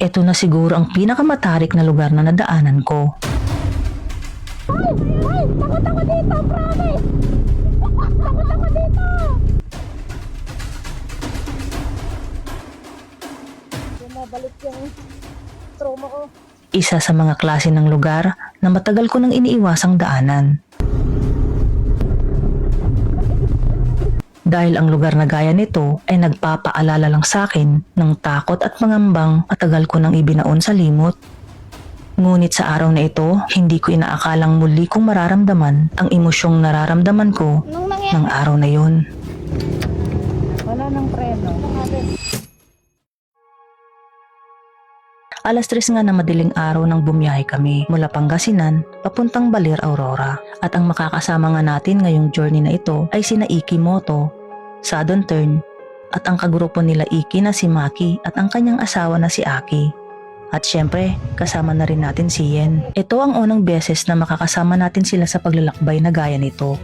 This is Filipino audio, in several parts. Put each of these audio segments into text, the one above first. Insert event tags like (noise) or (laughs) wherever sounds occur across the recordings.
Ito na siguro ang pinakamatarik na lugar na nadaanan ko. Ay! Takot ako dito, promise! Takot ako dito! Bumabalik yung trauma ko. Isa sa mga klase ng lugar na matagal ko nang iniiwasang daanan. Dahil ang lugar na gaya nito ay nagpapaalala lang sa akin ng takot at pangambang matagal ko nang ibinaon sa limot. Ngunit sa araw na ito, hindi ko inaakalang muli kong mararamdaman ang emosyong nararamdaman ko ng araw na yun. wala nang preno. Alas tres nga na madaling araw nang bumiyahe kami mula Pangasinan papuntang Baler, Aurora. At ang makakasama nga natin ngayong journey na ito ay sina Iki Moto, Sudden Turn, at ang kagrupo nila Iki na si Maki at ang kanyang asawa na si Aki. At syempre, kasama na rin natin si Yen. Ito ang unang beses na makakasama natin sila sa paglalakbay na gaya nito.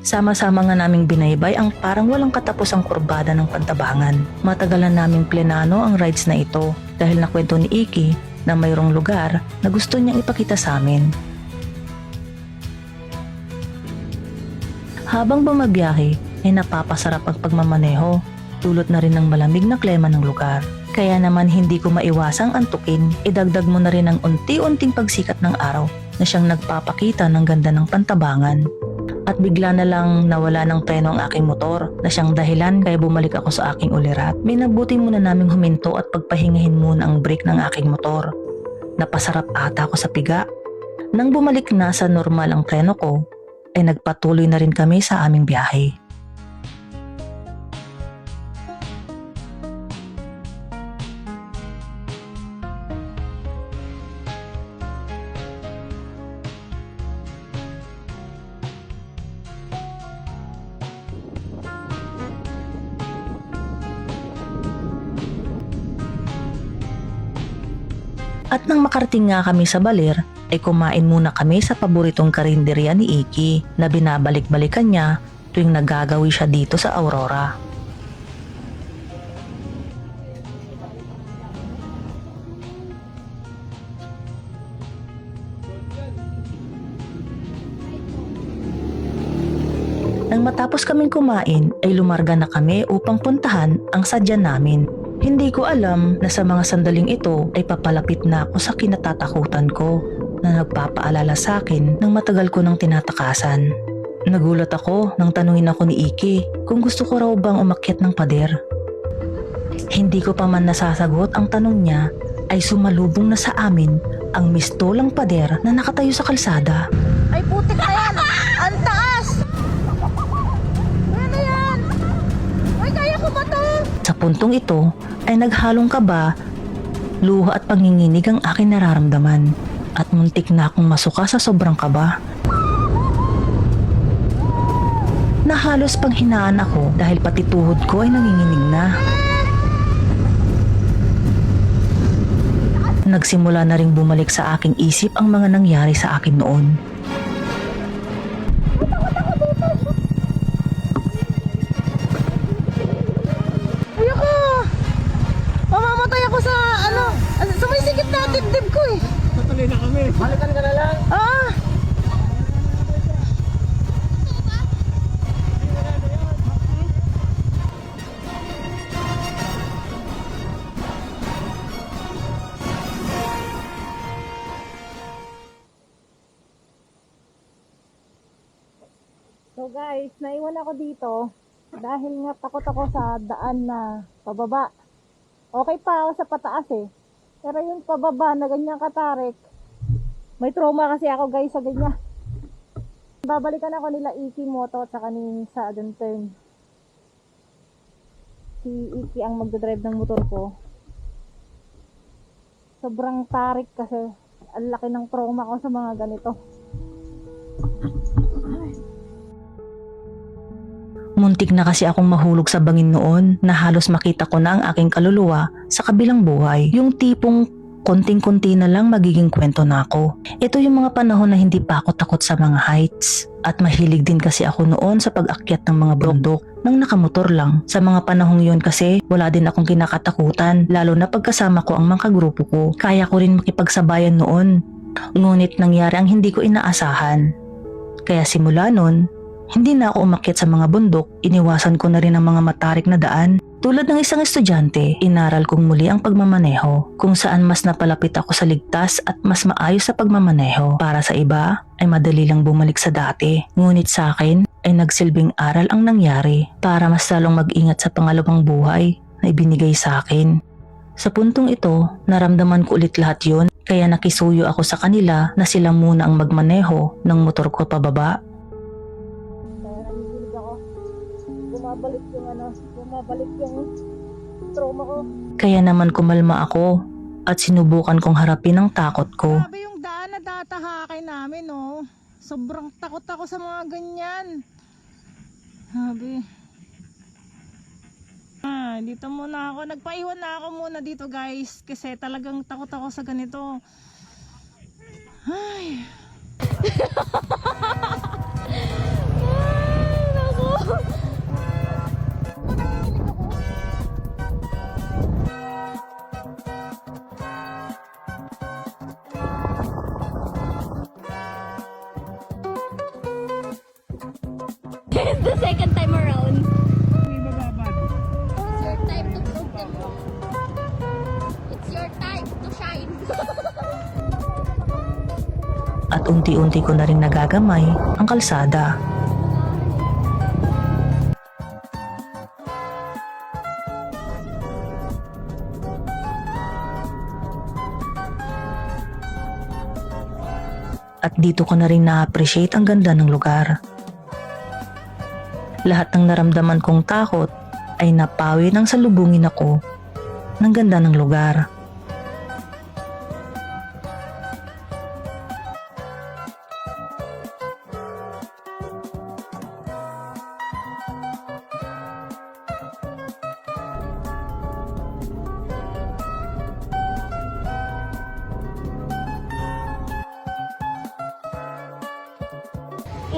Sama-sama nga naming binaybay ang parang walang katapusang kurbada ng pantabangan. Matagal na naming plenano ang rides na ito dahil nakwento ni Iki na mayroong lugar na gusto niyang ipakita sa amin. Habang bumabiyahe ay napapasarap ang pagmamaneho, tulot na rin ng malamig na klema ng lugar. Kaya naman hindi ko maiwasang antukin, idagdag mo na rin ang unti-unting pagsikat ng araw na siyang nagpapakita ng ganda ng pantabangan. At bigla na lang nawala ng preno ang aking motor na siyang dahilan kaya bumalik ako sa aking ulirat. Minabuti muna naming huminto at pagpahingahin muna ang brake ng aking motor. Napasarap ata ako sa piga. Nang bumalik na sa normal ang preno ko, ay nagpatuloy na rin kami sa aming biyahe. At nang makarating nga kami sa Baler, ay kumain muna kami sa paboritong karinderya ni Iki na binabalik-balikan niya tuwing nagagawi siya dito sa Aurora. Nang matapos kaming kumain ay lumarga na kami upang puntahan ang sadya namin hindi ko alam na sa mga sandaling ito ay papalapit na ako sa kinatatakutan ko na nagpapaalala sa akin ng matagal ko nang tinatakasan. Nagulat ako nang tanungin ako ni Iki kung gusto ko raw bang umakyat ng pader. Hindi ko pa man nasasagot ang tanong niya ay sumalubong na sa amin ang mistolang pader na nakatayo sa kalsada. Ay, putik na yan! Puntong ito ay naghalong kaba, luha at panginginig ang aking nararamdaman at muntik na akong masuka sa sobrang kaba. Nahalos panghinaan ako dahil pati tuhod ko ay nanginginig na. Nagsimula na ring bumalik sa aking isip ang mga nangyari sa akin noon. Guys, naiwan ako dito dahil nga takot ako sa daan na pababa. Okay pa ako sa pataas eh. Pero yung pababa na ganyan katarik, may trauma kasi ako guys sa ganyan. Babalikan ako nila Iki Moto at saka ni Sudden Turn. Si Iki ang magdadrive ng motor ko. Sobrang tarik kasi ang laki ng trauma ko sa mga ganito. Muntik na kasi akong mahulog sa bangin noon na halos makita ko na ang aking kaluluwa sa kabilang buhay. Yung tipong konting-konti na lang magiging kwento na ako. Ito yung mga panahon na hindi pa ako takot sa mga heights. At mahilig din kasi ako noon sa pag-akyat ng mga bundok. nang nakamotor lang. Sa mga panahong yun kasi wala din akong kinakatakutan lalo na pagkasama ko ang mga grupo ko. Kaya ko rin makipagsabayan noon. Ngunit nangyari ang hindi ko inaasahan. Kaya simula nun, hindi na ako umakyat sa mga bundok, iniwasan ko na rin ang mga matarik na daan. Tulad ng isang estudyante, inaral kong muli ang pagmamaneho, kung saan mas napalapit ako sa ligtas at mas maayos sa pagmamaneho. Para sa iba, ay madali lang bumalik sa dati. Ngunit sa akin, ay nagsilbing aral ang nangyari para mas lalong mag-ingat sa pangalawang buhay na ibinigay sa akin. Sa puntong ito, naramdaman ko ulit lahat yon kaya nakisuyo ako sa kanila na sila muna ang magmaneho ng motor ko pababa bumabalik yung trauma ko. Kaya naman kumalma ako at sinubukan kong harapin ang takot ko. Grabe yung daan na datahakin namin, no? Sobrang takot ako sa mga ganyan. Grabe. Ah, dito muna ako. Nagpaiwan na ako muna dito, guys. Kasi talagang takot ako sa ganito. Ay, (laughs) the second time around. It's your time to prove them wrong. It's your time to shine. At unti-unti ko na rin nagagamay ang kalsada. At dito ko na rin na-appreciate ang ganda ng lugar. Lahat ng naramdaman kong takot ay napawi nang salubungin ako ng ganda ng lugar.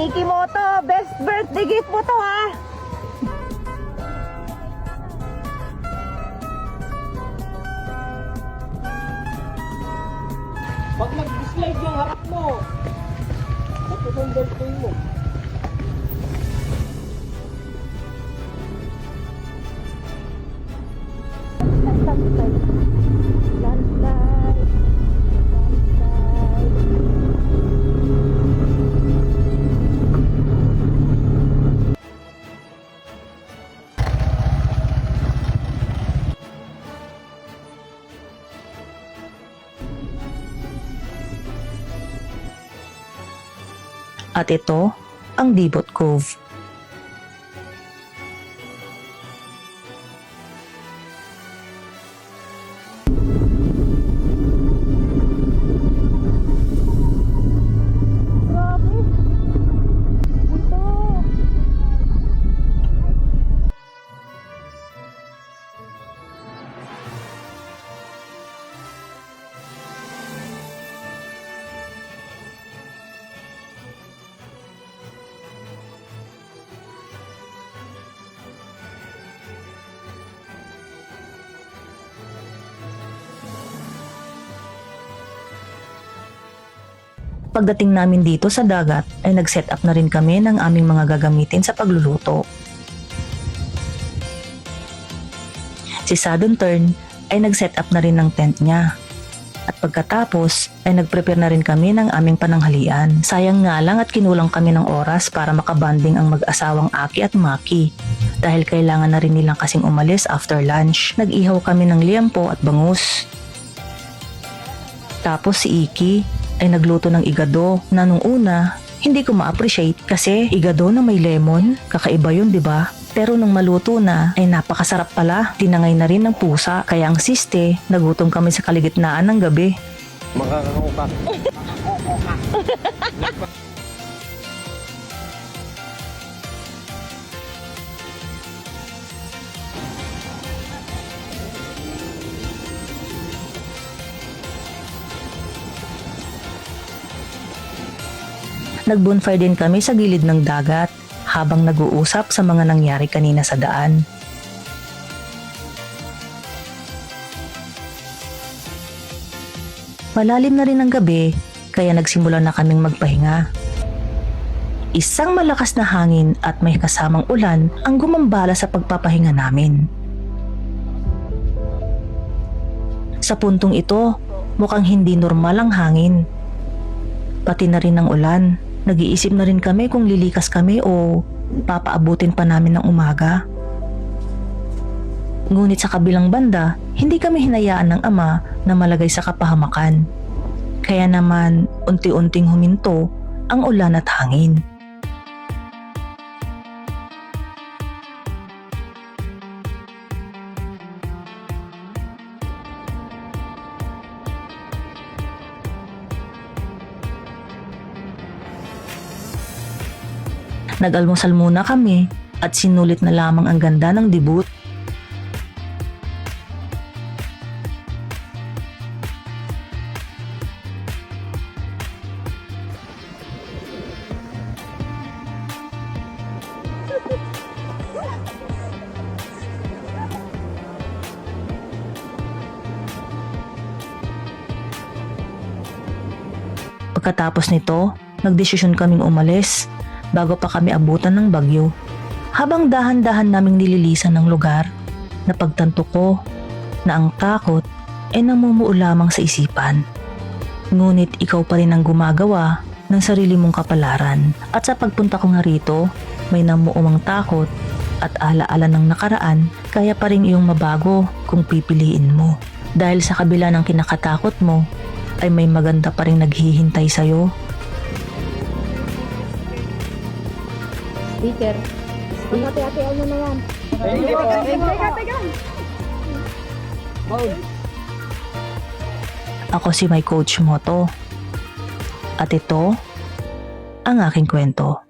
Ikimoto, best birthday gift mo to ha. Pag nag-slide yung harap mo, matutundol ko mo. At ito ang Dibot Cove. Pagdating namin dito sa dagat ay nag-set up na rin kami ng aming mga gagamitin sa pagluluto. Si Sudden Turn ay nag-set up na rin ng tent niya. At pagkatapos ay nag-prepare na rin kami ng aming pananghalian. Sayang nga lang at kinulang kami ng oras para makabanding ang mag-asawang Aki at Maki. Dahil kailangan na rin nilang kasing umalis after lunch. Nag-ihaw kami ng liampo at bangus. Tapos si Iki ay nagluto ng igado na nung una hindi ko ma-appreciate kasi igado na may lemon, kakaiba yun 'di ba? Pero nung maluto na ay napakasarap pala, tinangay na rin ng pusa kaya ang siste, nagutom kami sa kaligitnaan ng gabi. Makakauka. (laughs) Nag-bonfire din kami sa gilid ng dagat habang nag-uusap sa mga nangyari kanina sa daan. Malalim na rin ang gabi kaya nagsimula na kaming magpahinga. Isang malakas na hangin at may kasamang ulan ang gumambala sa pagpapahinga namin. Sa puntong ito, mukhang hindi normal ang hangin. Pati na rin ang ulan. Nag-iisip na rin kami kung lilikas kami o papaabutin pa namin ng umaga. Ngunit sa kabilang banda, hindi kami hinayaan ng ama na malagay sa kapahamakan. Kaya naman unti-unting huminto ang ulan at hangin. Nag-almusal muna kami at sinulit na lamang ang ganda ng debut. Pagkatapos nito, nagdesisyon kaming umalis bago pa kami abutan ng bagyo. Habang dahan-dahan naming nililisan ng lugar, napagtanto ko na ang takot ay namumuo lamang sa isipan. Ngunit ikaw pa rin ang gumagawa ng sarili mong kapalaran. At sa pagpunta ko nga rito, may namuumang takot at alaala ng nakaraan kaya pa rin iyong mabago kung pipiliin mo. Dahil sa kabila ng kinakatakot mo, ay may maganda pa rin naghihintay sa'yo Peter. Hati-hatian mo na yan. Thank you po. Teka, teka. Ako si my coach Moto. At ito ang aking kwento.